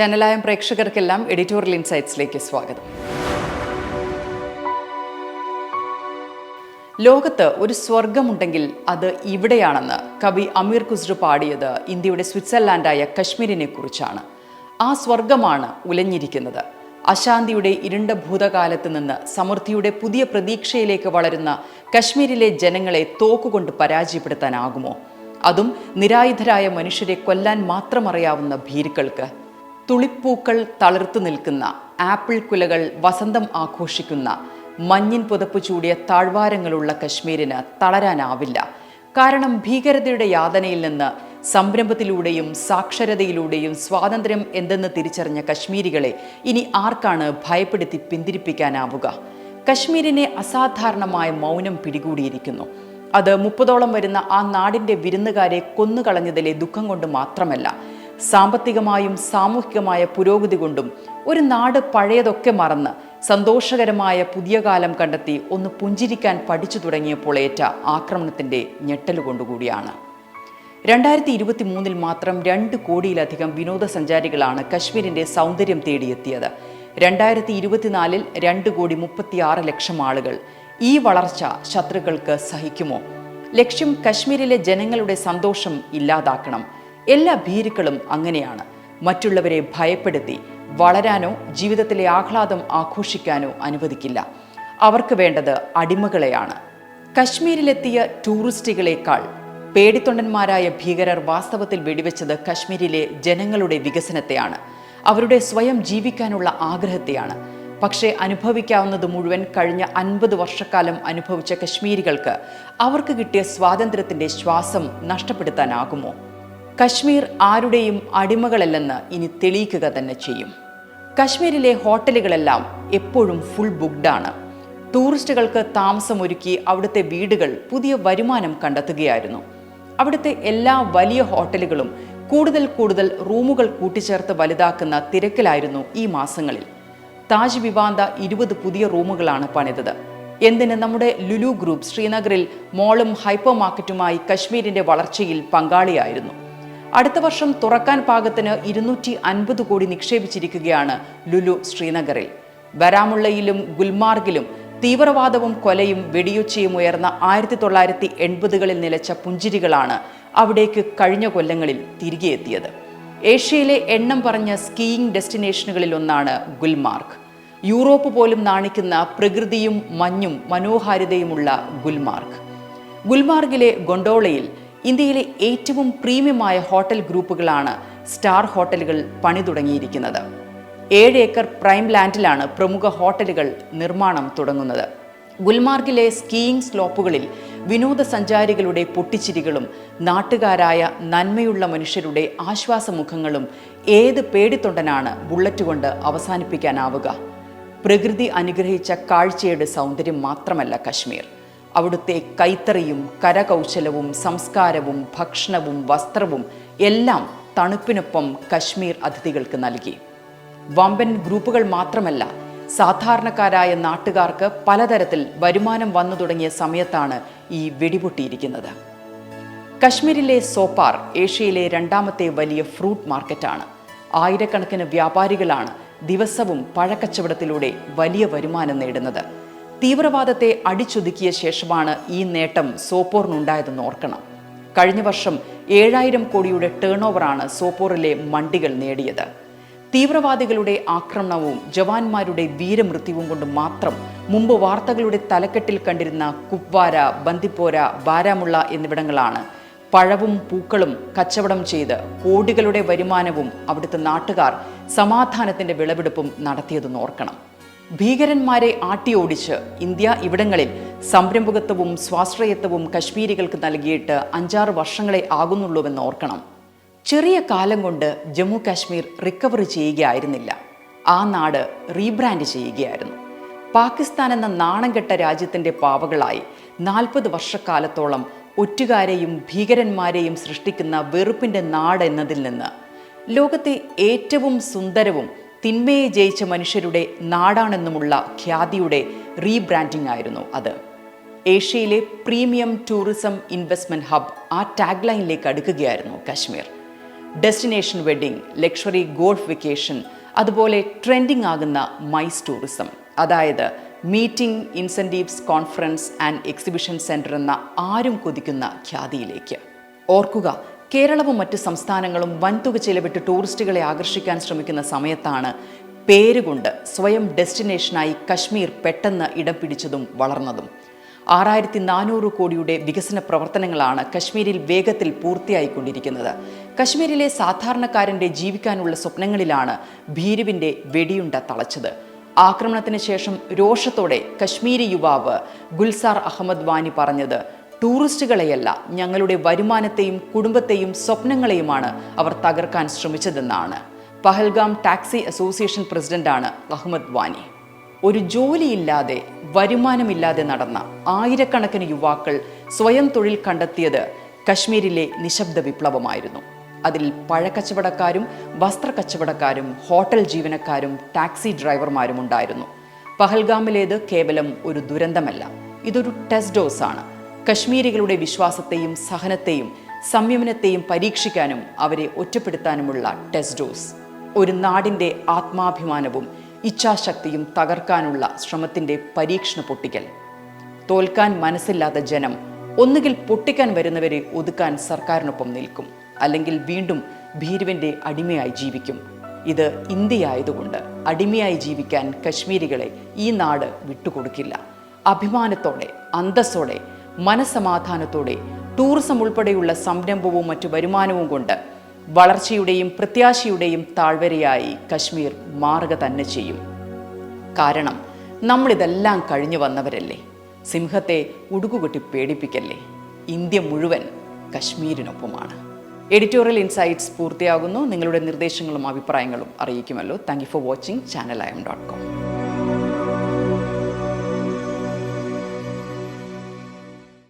ചാനലായ പ്രേക്ഷകർക്കെല്ലാം editorial ഇൻസൈറ്റ്സിലേക്ക് സ്വാഗതം. ലോകത്ത് ഒരു സ്വർഗമുണ്ടെങ്കിൽ അത് ഇവിടെയാണെന്ന് കവി അമീർ ഖുസ്രു പാടിയത് ഇന്ത്യയുടെ സ്വിറ്റ്സർലാൻഡായ കശ്മീരിനെ കുറിച്ചാണ്. ആ സ്വർഗമാണ് ഉലഞ്ഞിരിക്കുന്നത്. അശാന്തിയുടെ ഇരുണ്ട ഭൂതകാലത്ത് നിന്ന് സമൃദ്ധിയുടെ പുതിയ പ്രതീക്ഷയിലേക്ക് വളരുന്ന കശ്മീരിലെ ജനങ്ങളെ തോക്കുകൊണ്ട് പരാജയപ്പെടുത്താനാകുമോ? അതും നിരായുധരായ മനുഷ്യരെ കൊല്ലാൻ മാത്രമറിയാവുന്ന ഭീരുക്കൾക്ക് തുളിപ്പൂക്കൾ തളിർത്തു നിൽക്കുന്ന ആപ്പിൾ കുലകൾ വസന്തം ആഘോഷിക്കുന്ന മഞ്ഞിൻ പുതപ്പ് ചൂടിയ താഴ്വാരങ്ങളുള്ള കശ്മീരിന് തളരാനാവില്ല. കാരണം ഭീകരതയുടെ യാതനയിൽ നിന്ന് സംരംഭത്തിലൂടെയും സാക്ഷരതയിലൂടെയും സ്വാതന്ത്ര്യം എന്തെന്ന് തിരിച്ചറിഞ്ഞ കശ്മീരികളെ ഇനി ആർക്കാണ് ഭയപ്പെടുത്തി പിന്തിരിപ്പിക്കാനാവുക? കശ്മീരിനെ അസാധാരണമായ മൗനം പിടികൂടിയിരിക്കുന്നു. അത് മുപ്പതോളം വരുന്ന ആ നാടിന്റെ വിരുന്നുകാരെ കൊന്നുകളഞ്ഞതിലെ ദുഃഖം കൊണ്ട് മാത്രമല്ല സാമ്പത്തികമായും സാമൂഹികമായ പുരോഗതി കൊണ്ടും ഒരു നാട് പഴയതൊക്കെ മറന്ന് സന്തോഷകരമായ പുതിയ കാലം കണ്ടെത്തി ഒന്ന് പുഞ്ചിരിക്കാൻ പഠിച്ചു തുടങ്ങിയപ്പോൾ ഏറ്റ ആക്രമണത്തിന്റെ ഞെട്ടലുകൊണ്ടുകൂടിയാണ്. രണ്ടായിരത്തി ഇരുപത്തി മൂന്നിൽ മാത്രം രണ്ട് കോടിയിലധികം വിനോദസഞ്ചാരികളാണ് കശ്മീരിന്റെ സൗന്ദര്യം തേടിയെത്തിയത്. രണ്ടായിരത്തി ഇരുപത്തിനാലിൽ രണ്ട് കോടി മുപ്പത്തിയാറ് ലക്ഷം ആളുകൾ ഈ വളർച്ച ശത്രുക്കൾക്ക് സഹിക്കുമോ? ലക്ഷ്യം കശ്മീരിലെ ജനങ്ങളുടെ സന്തോഷം ഇല്ലാതാക്കണം. എല്ലാ ഭീരുക്കളും അങ്ങനെയാണ്. മറ്റുള്ളവരെ ഭയപ്പെടുത്തി വളരാനോ ജീവിതത്തിലെ ആഹ്ലാദം ആഘോഷിക്കാനോ അനുവദിക്കില്ല. അവർക്ക് വേണ്ടത് അടിമകളെയാണ്. കശ്മീരിലെത്തിയ ടൂറിസ്റ്റുകളേക്കാൾ പേടിത്തൊണ്ടന്മാരായ ഭീകരർ വാസ്തവത്തിൽ വെടിവെച്ചത് കശ്മീരിലെ ജനങ്ങളുടെ വികസനത്തെയാണ്. അവരുടെ സ്വയം ജീവിക്കാനുള്ള ആഗ്രഹത്തെയാണ്. പക്ഷേ അനുഭവിക്കാവുന്നത് മുഴുവൻ കഴിഞ്ഞ അൻപത് വർഷക്കാലം അനുഭവിച്ച കശ്മീരികൾക്ക് അവർക്ക് കിട്ടിയ സ്വാതന്ത്ര്യത്തിന്റെ ശ്വാസം നഷ്ടപ്പെടുത്താനാകുമോ? കശ്മീർ ആരുടെയും അടിമകളല്ലെന്ന് ഇനി തെളിയിക്കുക തന്നെ ചെയ്യും. കശ്മീരിലെ ഹോട്ടലുകളെല്ലാം എപ്പോഴും ഫുൾ ബുക്ക്ഡാണ് ടൂറിസ്റ്റുകൾക്ക് താമസമൊരുക്കി അവിടുത്തെ വീടുകൾ പുതിയ വരുമാനം കണ്ടെത്തുകയായിരുന്നു. അവിടുത്തെ എല്ലാ വലിയ ഹോട്ടലുകളും കൂടുതൽ കൂടുതൽ റൂമുകൾ കൂട്ടിച്ചേർത്ത് വലുതാക്കുന്ന തിരക്കിലായിരുന്നു ഈ മാസങ്ങളിൽ. താജ് വിവാന്ത ഇരുപത് പുതിയ റൂമുകളാണ് പണിതത്. എന്തിന് നമ്മുടെ ലുലു ഗ്രൂപ്പ് ശ്രീനഗറിൽ മോളും ഹൈപ്പർ മാർക്കറ്റുമായി കശ്മീരിന്റെ വളർച്ചയിൽ പങ്കാളിയായിരുന്നു. അടുത്ത വർഷം തുറക്കാൻ പാകത്തിന് ഇരുന്നൂറ്റി അൻപത് കോടി നിക്ഷേപിച്ചിരിക്കുകയാണ് ലുലു ശ്രീനഗറിൽ. ബരാമുള്ളയിലും ഗുൽമാർഗിലും തീവ്രവാദവും കൊലയും വെടിയൊച്ചയും ഉയർന്ന ആയിരത്തി തൊള്ളായിരത്തി എൺപതുകളിൽ നിലച്ച പുഞ്ചിരികളാണ് അവിടേക്ക് കഴിഞ്ഞ കൊല്ലങ്ങളിൽ തിരികെ എത്തിയത് ഏഷ്യയിലെ എണ്ണം പറഞ്ഞ സ്കീയിങ് ഡെസ്റ്റിനേഷനുകളിൽ ഒന്നാണ് ഗുൽമാർഗ്. യൂറോപ്പ് പോലും നാണിക്കുന്ന പ്രകൃതിയും മഞ്ഞും മനോഹാരിതയുമുള്ള ഗുൽമാർഗ്. ഗുൽമാർഗിലെ ഗൊണ്ടോളയിൽ ഇന്ത്യയിലെ ഏറ്റവും പ്രീമിയമായ ഹോട്ടൽ ഗ്രൂപ്പുകളാണ് സ്റ്റാർ ഹോട്ടലുകൾ പണി തുടങ്ങിയിരിക്കുന്നത്. ഏഴ് ഏക്കർ പ്രൈം ലാൻഡിലാണ് പ്രമുഖ ഹോട്ടലുകൾ നിർമ്മാണം തുടങ്ങുന്നത്. ഗുൽമാർഗിലെ സ്കീയിങ് സ്ലോപ്പുകളിൽ വിനോദസഞ്ചാരികളുടെ പൊട്ടിച്ചിരികളും നാട്ടുകാരായ നന്മയുള്ള മനുഷ്യരുടെ ആശ്വാസമുഖങ്ങളും ഏത് പേടിത്തൊണ്ടനാണ് ബുള്ളറ്റ് കൊണ്ട് അവസാനിപ്പിക്കാനാവുക? പ്രകൃതി അനുഗ്രഹിച്ച കാഴ്ചയുടെ സൗന്ദര്യം മാത്രമല്ല കശ്മീർ. അവിടുത്തെ കൈത്തറിയും കരകൗശലവും സംസ്കാരവും ഭക്ഷണവും വസ്ത്രവും എല്ലാം തണുപ്പിനൊപ്പം കശ്മീർ അതിഥികൾക്ക് നൽകി. വമ്പൻ ഗ്രൂപ്പുകൾ മാത്രമല്ല സാധാരണക്കാരായ നാട്ടുകാർക്ക് പലതരത്തിൽ വരുമാനം വന്നു തുടങ്ങിയ സമയത്താണ് ഈ വെടിപൊട്ടിയിരിക്കുന്നത്. കശ്മീരിലെ സോപ്പാർ ഏഷ്യയിലെ രണ്ടാമത്തെ വലിയ ഫ്രൂട്ട് മാർക്കറ്റാണ്. ആയിരക്കണക്കിന് വ്യാപാരികളാണ് ദിവസവും പഴക്കച്ചവടത്തിലൂടെ വലിയ വരുമാനം നേടുന്നത്. തീവ്രവാദത്തെ അടിച്ചൊതുക്കിയ ശേഷമാണ് ഈ നേട്ടം സോപ്പോറിനുണ്ടായതെന്ന് ഓർക്കണം. കഴിഞ്ഞ വർഷം ഏഴായിരം കോടിയുടെ ടേൺ ഓവറാണ് സോപ്പോറിലെ മണ്ടികൾ നേടിയത്. തീവ്രവാദികളുടെ ആക്രമണവും ജവാന്മാരുടെ വീരമൃത്യുവും കൊണ്ട് മാത്രം മുമ്പ് വാർത്തകളുടെ തലക്കെട്ടിൽ കണ്ടിരുന്ന കുപ്വാര ബന്ദിപ്പോര ബാരാമുള്ള എന്നിവിടങ്ങളാണ് പഴവും പൂക്കളും കച്ചവടം ചെയ്ത് കോടികളുടെ വരുമാനവും അവിടുത്തെ നാട്ടുകാർ സമാധാനത്തിന്റെ വിളവെടുപ്പും നടത്തിയതെന്ന് ഓർക്കണം. ഭീകരന്മാരെ ആട്ടിയോടിച്ച് ഇന്ത്യ ഇവിടങ്ങളിൽ സംരംഭകത്വവും സ്വാശ്രയത്വവും കശ്മീരികൾക്ക് നൽകിയിട്ട് അഞ്ചാറ് വർഷങ്ങളെ ആകുന്നുള്ളൂവെന്ന് ഓർക്കണം. ചെറിയ കാലം കൊണ്ട് ജമ്മു കാശ്മീർ റിക്കവർ ചെയ്യുകയായിരുന്നില്ല. ആ നാട് റീബ്രാൻഡ് ചെയ്യുകയായിരുന്നു. പാകിസ്ഥാൻ എന്ന നാണം കെട്ട രാജ്യത്തിന്റെ പാവകളായി നാൽപ്പത് വർഷക്കാലത്തോളം ഒറ്റുകാരെയും ഭീകരന്മാരെയും സൃഷ്ടിക്കുന്ന വെറുപ്പിന്റെ നാട് എന്നതിൽ നിന്ന് ലോകത്തെ ഏറ്റവും സുന്ദരവും തിന്മയെ ജയിച്ച മനുഷ്യരുടെ നാടാണെന്നുമുള്ള ഖ്യാതിയുടെ റീബ്രാൻഡിംഗ് ആയിരുന്നു അത്. ഏഷ്യയിലെ പ്രീമിയം ടൂറിസം ഇൻവെസ്റ്റ്മെന്റ് ഹബ് ആ ടാഗ് ലൈനിലേക്ക് അടുക്കുകയായിരുന്നു Kashmir. Destination wedding luxury golf vacation അതുപോലെ ട്രെൻഡിംഗ് ആകുന്ന മൈസ് ടൂറിസം അതായത് meeting incentives conference and exhibition centre എന്ന ആരും കൊതിക്കുന്ന ഖ്യാതിയിലേക്ക്. ഓർക്കുക കേരളവും മറ്റ് സംസ്ഥാനങ്ങളും വൻതുക ചിലവിട്ട് ടൂറിസ്റ്റുകളെ ആകർഷിക്കാൻ ശ്രമിക്കുന്ന സമയത്താണ് പേരുകൊണ്ട് സ്വയം ഡെസ്റ്റിനേഷനായി കശ്മീർ പെട്ടെന്ന് ഇടം പിടിച്ചതും വളർന്നതും. ആറായിരത്തി നാനൂറ് കോടിയുടെ വികസന പ്രവർത്തനങ്ങളാണ് കശ്മീരിൽ വേഗത്തിൽ പൂർത്തിയായിക്കൊണ്ടിരിക്കുന്നത്. കശ്മീരിലെ സാധാരണക്കാരന്റെ ജീവിക്കാനുള്ള സ്വപ്നങ്ങളിലാണ് ഭീരുവിന്റെ വെടിയുണ്ട തളച്ചത്. ആക്രമണത്തിന് ശേഷം രോഷത്തോടെ കശ്മീരി യുവാവ് ഗുൽസാർ അഹമ്മദ് വാനി പറഞ്ഞത് ടൂറിസ്റ്റുകളെയല്ല ഞങ്ങളുടെ വരുമാനത്തെയും കുടുംബത്തെയും സ്വപ്നങ്ങളെയുമാണ് അവർ തകർക്കാൻ ശ്രമിച്ചതെന്നാണ്. പഹൽഗാം ടാക്സി അസോസിയേഷൻ പ്രസിഡന്റാണ് അഹമ്മദ് വാനി. ഒരു ജോലിയില്ലാതെ വരുമാനമില്ലാതെ നടന്ന ആയിരക്കണക്കിന് യുവാക്കൾ സ്വയം തൊഴിൽ കണ്ടെത്തിയത് കശ്മീരിലെ നിശബ്ദ വിപ്ലവമായിരുന്നു. അതിൽ പഴക്കച്ചവടക്കാരും വസ്ത്രക്കച്ചവടക്കാരും ഹോട്ടൽ ജീവനക്കാരും ടാക്സി ഡ്രൈവർമാരും ഉണ്ടായിരുന്നു. പഹൽഗാമിലേത് കേവലം ഒരു ദുരന്തമല്ല ഇതൊരു ടെസ്റ്റ് ഡോസ് ആണ് കശ്മീരികളുടെ വിശ്വാസത്തെയും സഹനത്തെയും സംയമനത്തെയും പരീക്ഷിക്കാനും അവരെ ഒറ്റപ്പെടുത്താനുമുള്ള ടെസ്റ്റ് ഡോസ്. ഒരു നാടിന്റെ ആത്മാഭിമാനവും ഇച്ഛാശക്തിയും തകർക്കാനുള്ള ശ്രമത്തിന്റെ പരീക്ഷണ പൊട്ടിക്കൽ. തോൽക്കാൻ മനസ്സില്ലാത്ത ജനം ഒന്നുകിൽ പൊട്ടിക്കാൻ വരുന്നവരെ ഒതുക്കാൻ സർക്കാരിനൊപ്പം നിൽക്കും. അല്ലെങ്കിൽ വീണ്ടും ഭീരുവിന്റെ അടിമയായി ജീവിക്കും. ഇത് ഇന്ത്യയായതുകൊണ്ട് അടിമയായി ജീവിക്കാൻ കശ്മീരികളെ ഈ നാട് വിട്ടുകൊടുക്കില്ല. അഭിമാനത്തോടെ അന്തസ്സോടെ മനസമാധാനത്തോടെ ടൂറിസം ഉൾപ്പെടെയുള്ള സംരംഭവും മറ്റു വരുമാനവും കൊണ്ട് വളർച്ചയുടെയും പ്രത്യാശയുടെയും താഴ്വരയായി കശ്മീർ മാറുക തന്നെ ചെയ്യും. കാരണം നമ്മളിതെല്ലാം കഴിഞ്ഞു വന്നവരല്ലേ? സിംഹത്തെ ഉടുകുകൊട്ടി പേടിപ്പിക്കല്ലേ? ഇന്ത്യ മുഴുവൻ കശ്മീരിനൊപ്പമാണ്. എഡിറ്റോറിയൽ ഇൻസൈറ്റ്സ് പൂർത്തിയാകുന്നു. നിങ്ങളുടെ നിർദ്ദേശങ്ങളും അഭിപ്രായങ്ങളും അറിയിക്കുമല്ലോ. Thank you for watching. Channel I M dot com.